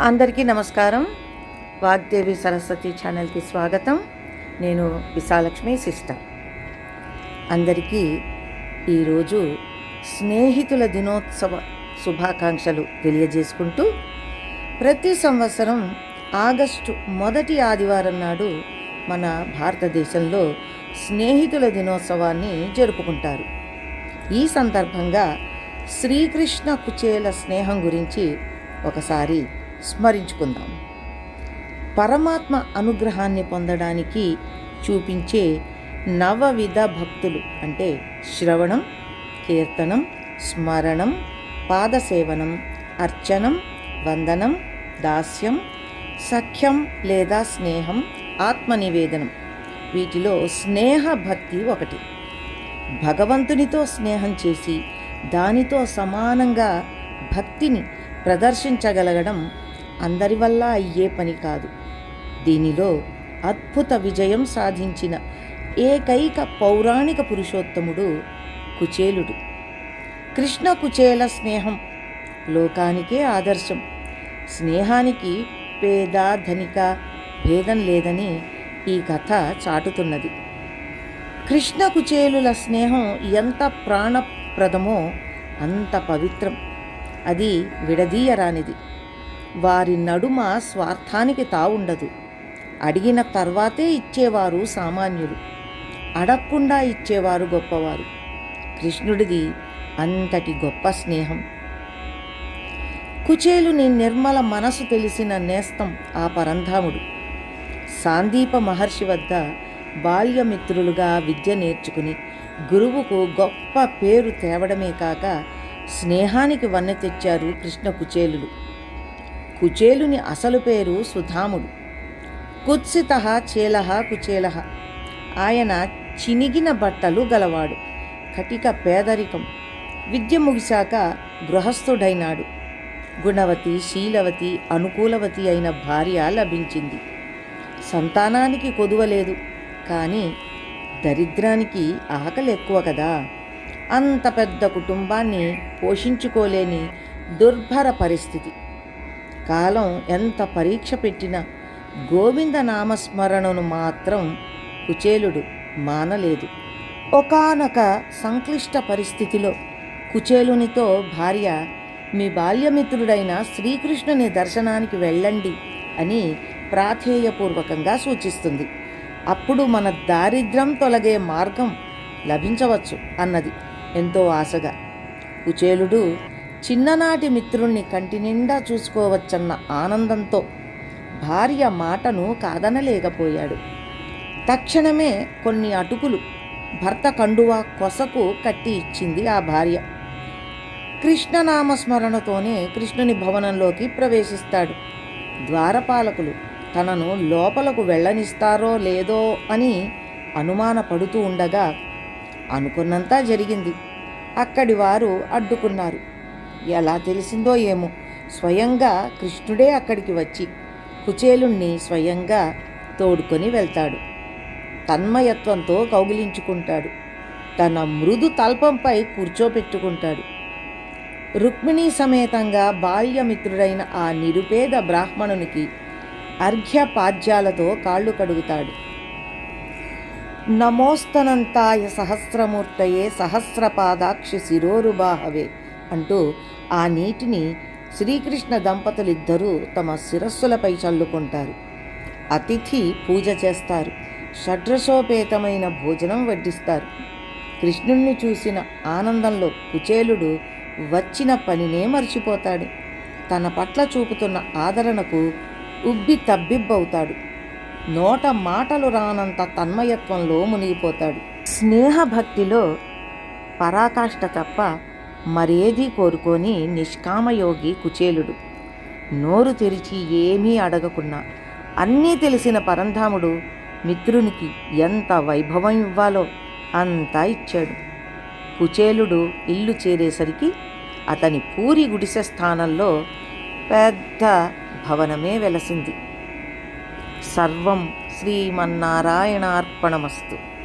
అందరికీ నమస్కారం. వాగ్దేవి సరస్వతి ఛానల్కి స్వాగతం. నేను విశాలక్ష్మి సిస్టర్. అందరికీ ఈరోజు స్నేహితుల దినోత్సవ శుభాకాంక్షలు తెలియజేసుకుంటూ ప్రతి సంవత్సరం ఆగస్టు మొదటి ఆదివారం నాడు మన భారతదేశంలో స్నేహితుల దినోత్సవాన్ని జరుపుకుంటారు. ఈ సందర్భంగా శ్రీకృష్ణ కుచేల స్నేహం గురించి ఒకసారి స్మరించుకుందాం. పరమాత్మ అనుగ్రహాన్ని పొందడానికి చూపించే నవవిధ భక్తులు అంటే శ్రవణం కీర్తనం స్మరణం పాదసేవనం అర్చనం వందనం దాస్యం సఖ్యం లేదా స్నేహం ఆత్మనివేదనం. వీటిలో స్నేహ భక్తి ఒకటి. భగవంతునితో స్నేహం చేసి దానితో సమానంగా భక్తిని ప్రదర్శించగలగడం అందరి వల్ల అయ్యే పని కాదు. దీనిలో అద్భుత విజయం సాధించిన ఏకైక పౌరాణిక పురుషోత్తముడు కుచేలుడు. కృష్ణ కుచేల స్నేహం లోకానికే ఆదర్శం. స్నేహానికి పేద ధనిక భేదం లేదని ఈ కథ చాటుతున్నది. కృష్ణ కుచేలుల స్నేహం ఎంత ప్రాణప్రదమో అంత పవిత్రం. అది విడదీయరానిది. వారి నడుమ స్వార్థానికి తావుండదు. అడిగిన తర్వాతే ఇచ్చేవారు సామాన్యులు. అడగకుండా ఇచ్చేవారు గొప్పవారు. కృష్ణుడిది అంతటి గొప్ప స్నేహం. కుచేలుని నిర్మల మనసు తెలిసిన నేస్తం ఆ పరంధాముడు. సాందీప మహర్షి వద్ద బాల్యమిత్రులుగా విద్య నేర్చుకుని గురువుకు గొప్ప పేరు తేవడమే కాక స్నేహానికి వన్నె తెచ్చారు కృష్ణ కుచేలులు. కుచేలుని అసలు పేరు సుధాముడు. కుత్సిత చేలహ కుచేల. ఆయన చినిగిన బట్టలు గలవాడు కటిక పేదరికం. విద్య ముగిశాక గృహస్థుడైనాడు. గుణవతి శీలవతి అనుకూలవతి అయిన భార్య లభించింది. సంతానానికి కొదువలేదు కానీ దరిద్రానికి ఆకలి ఎక్కువ కదా. అంత పెద్ద కుటుంబాన్ని పోషించుకోలేని దుర్భర పరిస్థితి. కాలం ఎంత పరీక్ష పెట్టినా గోవింద నామస్మరణను మాత్రం కుచేలుడు మానలేదు. ఒకానొక సంక్లిష్ట పరిస్థితిలో కుచేలునితో భార్య మీ బాల్యమిత్రుడైన శ్రీకృష్ణుని దర్శనానికి వెళ్ళండి అని ప్రాధేయపూర్వకంగా సూచిస్తుంది. అప్పుడు మన దారిద్ర్యం తొలగే మార్గం లభించవచ్చు అన్నది ఎంతో ఆశగా. కుచేలుడు చిన్ననాటి మిత్రుణ్ణి కంటి నిండా చూసుకోవచ్చన్న ఆనందంతో భార్య మాటను కాదనలేకపోయాడు. తక్షణమే కొన్ని అటుకులు భర్త కండువా కొసకు కట్టి ఇచ్చింది ఆ భార్య. కృష్ణనామస్మరణతోనే కృష్ణుని భవనంలోకి ప్రవేశిస్తాడు. ద్వారపాలకులు తనను లోపలకు వెళ్ళనిస్తారో లేదో అని అనుమానపడుతూ ఉండగా అనుకున్నంతా జరిగింది. అక్కడి వారు అడ్డుకున్నారు. ఎలా తెలిసిందో ఏమో. స్వయంగా కృష్ణుడే అక్కడికి వచ్చి కుచేలుణ్ణి స్వయంగా తోడుకొని వెళ్తాడు. తన్మయత్వంతో కౌగిలించుకుంటాడు. తన మృదు తల్పంపై కూర్చోపెట్టుకుంటాడు. రుక్మిణీ సమేతంగా బాల్యమిత్రుడైన ఆ నిరుపేద బ్రాహ్మణునికి అర్ఘ్యపాద్యాలతో కాళ్ళు కడుగుతాడు. నమోస్తనంతాయ సహస్రమూర్తయే సహస్రపాదాక్షి శిరోరుబాహవే. అంటూ ఆ నీటిని శ్రీకృష్ణ దంపతులిద్దరూ తమ శిరస్సులపై చల్లుకుంటారు. అతిథి పూజ చేస్తారు. షడ్రసోపేతమైన భోజనం వడ్డిస్తారు. కృష్ణుణ్ణి చూసిన ఆనందంలో కుచేలుడు వచ్చిన పనినే మర్చిపోతాడు. తన పట్ల చూపుతున్న ఆదరణకు ఉబ్బి తబ్బిబ్బవుతాడు. నోట మాటలు రానంత తన్మయత్వంలో మునిగిపోతాడు. స్నేహభక్తిలో పరాకాష్ట తప్ప మరేదీ కోరుకొని నిష్కామయోగి కుచేలుడు. నోరు తెరిచి ఏమీ అడగకున్నా. అన్నీ తెలిసిన పరంధాముడు మిత్రునికి ఎంత వైభవం ఇవ్వాలో అంతా ఇచ్చాడు. కుచేలుడు ఇల్లు చేరేసరికి అతని పూరి గుడిసె స్థానంలో పెద్ద భవనమే వెలసింది. సర్వం శ్రీమన్నారాయణార్పణమస్తు.